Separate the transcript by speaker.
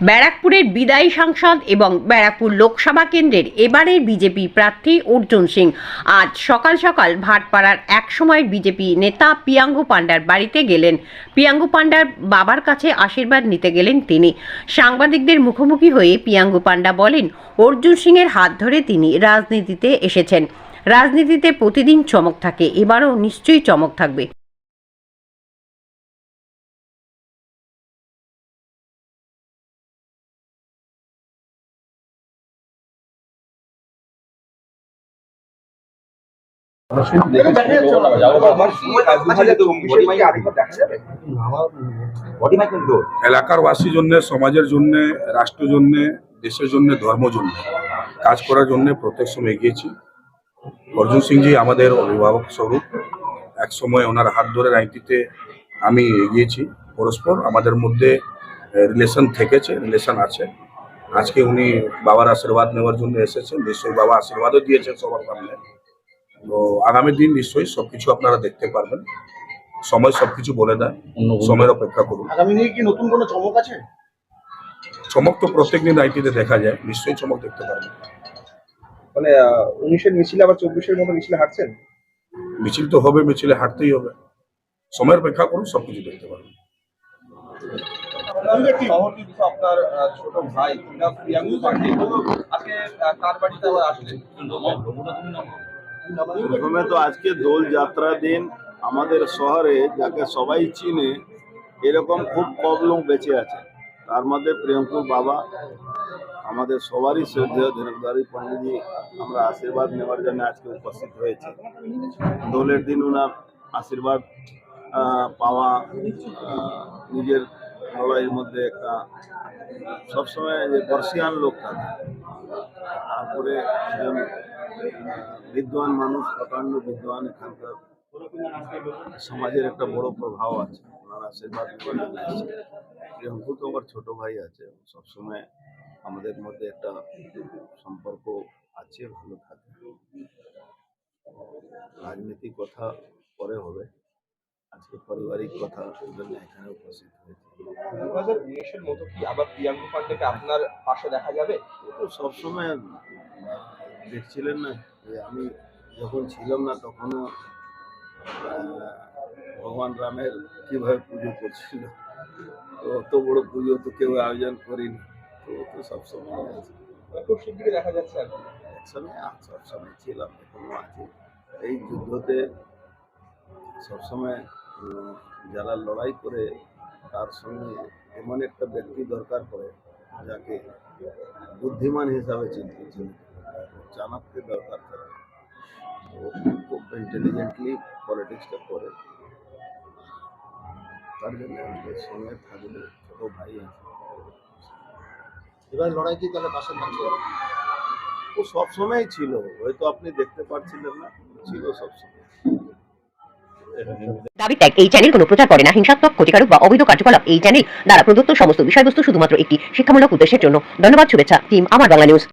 Speaker 1: ব্যারাকপুরের বিদায়ী সাংসদ এবং ব্যারাকপুর লোকসভা কেন্দ্রের এবারের বিজেপি প্রার্থী অর্জুন সিং। আজ সকাল সকাল ভাটপাড়ার এক একসময়ের বিজেপি নেতা পিয়াঙ্গু পান্ডার বাড়িতে গেলেন। পিয়াঙ্গু পান্ডার বাবার কাছে আশীর্বাদ নিতে গেলেন তিনি। সাংবাদিকদের মুখোমুখি হয়ে পিয়াঙ্গু পান্ডা বলেন, অর্জুন সিংয়ের হাত ধরে তিনি রাজনীতিতে এসেছেন। রাজনীতিতে প্রতিদিন চমক থাকে, এবারও নিশ্চয়ই চমক থাকবে।
Speaker 2: এলাকার বাসীর জন্য, সমাজের জন্য রাষ্ট্র জন্য দেশের জন্য ধর্ম জন্য কাজ করার জন্য প্রত্যেক সময় এগিয়েছি। অর্জুন সিংজি আমাদের অভিভাবক স্বরূপ। এক সময় ওনার হাত ধরে রাজনীতিতে আমি এগিয়েছি। পরস্পর আমাদের মধ্যে রিলেশন থেকেছে রিলেশন আছে। আজকে উনি বাবার আশীর্বাদ নেওয়ার জন্য এসেছেন। নিশ্চয়ই বাবা আশীর্বাদও দিয়েছেন সবার সামনে। তো আগামী দিন নিশ্চয়ই সবকিছু আপনারা দেখতে পারবেন। সময় সবকিছু বলে দেয়। সময়ের অপেক্ষা করুন।
Speaker 3: আগামী দিনে কি নতুন কোনো চমক আছে?
Speaker 2: চমক তো প্রত্যেক দিন আইটিতে দেখা যায়। নিশ্চয়ই চমক দেখতে পারবেন।
Speaker 3: মানে উনিশের মিছিলে আবার চব্বিশের মতো মিছিলে হাঁটছেন?
Speaker 2: মিছিল তো হবে মিছিলে হাঁটতেই হবে। সময়ের অপেক্ষা করুন সবকিছু দেখতে পারবেন।
Speaker 3: আপনার ছোট ভাই আজকে তার বাড়িতে আবার আসলেন?
Speaker 4: প্রথমে তো আজকে দোল যাত্রা দিন আমাদের শহরে, যাকে সবাই চিনে, এরকম খুব কম লোক বেঁচে আছে। তার মধ্যে প্রিয়ঙ্কুর বাবা, আমাদের সবারই শ্রদ্ধেয় ধীরধারী পণ্ডিতজি, আমরা আশীর্বাদ নেওয়ার জন্য আজকে উপস্থিত হয়েছি। দোলের দিন ওনার আশীর্বাদ পাওয়া নিজের লড়াইয়ের মধ্যে একটা সবসময় যে বর্ষিয়ান লোক থাকে। তারপরে একজন বিদ্বান মানুষ প্রকাণ্ড বিদ্বান এখানকার সমাজের একটা বড় প্রভাব আছে। ওনার আশীর্বাদ প্রিয়ঙ্কু তো আমার ছোট ভাই আছে। সবসময় আমাদের মধ্যে একটা সম্পর্ক আছে ভালো থাকে। রাজনীতিক কথা পরে হবে। আজকে পারিবারিক কথা জন্য এখানে উপস্থিত হয়েছে।
Speaker 3: দু হাজার উনিশের মতো কি আবার প্রিয়াঙ্কু পান্ডেকে আপনার পাশে দেখা যাবে?
Speaker 4: তো সবসময় দেখছিলেন না? যে আমি যখন ছিলাম না তখনও ভগবান রামের কীভাবে পুজো করছিল? তো অত বড় পুজো তো কেউ আয়োজন করিনি। তো ও তো সবসময় আছে।
Speaker 3: খুব শিগগিরই দেখা যাচ্ছে আর।
Speaker 4: একসময় সবসময় ছিলাম এখনও আছি। এই যুদ্ধতে সবসময় যারা লড়াই করে তার সঙ্গে এমন একটা ব্যক্তি দরকার পড়ে যাকে বুদ্ধিমান হিসাবে চিনতে চিনতে দরকার থাকে। খুব ইন্টেলিজেন্টলি পলিটিক্সটা করে। তার জন্য আমাদের সঙ্গে ছোট ভাই আছে।
Speaker 3: এবার লড়াই কি তাহলে থাকছে?
Speaker 4: ও সবসময় ছিল। হয়তো আপনি দেখতে পাচ্ছিলেন না। ছিল সবসময়
Speaker 1: দাবি ত্যাগ, এই চ্যানেল কোনো প্রচার করে না। হিংসাত্মক, ক্ষতিকারক বা অবৈধ কার্যকলাপ এই চ্যানেল দ্বারা প্রদত্ত সমস্ত বিষয়বস্তু শুধুমাত্র একটি শিক্ষামূলক উদ্দেশ্যের জন্য। ধন্যবাদ, শুভেচ্ছা টিম আমার বাংলা নিউজ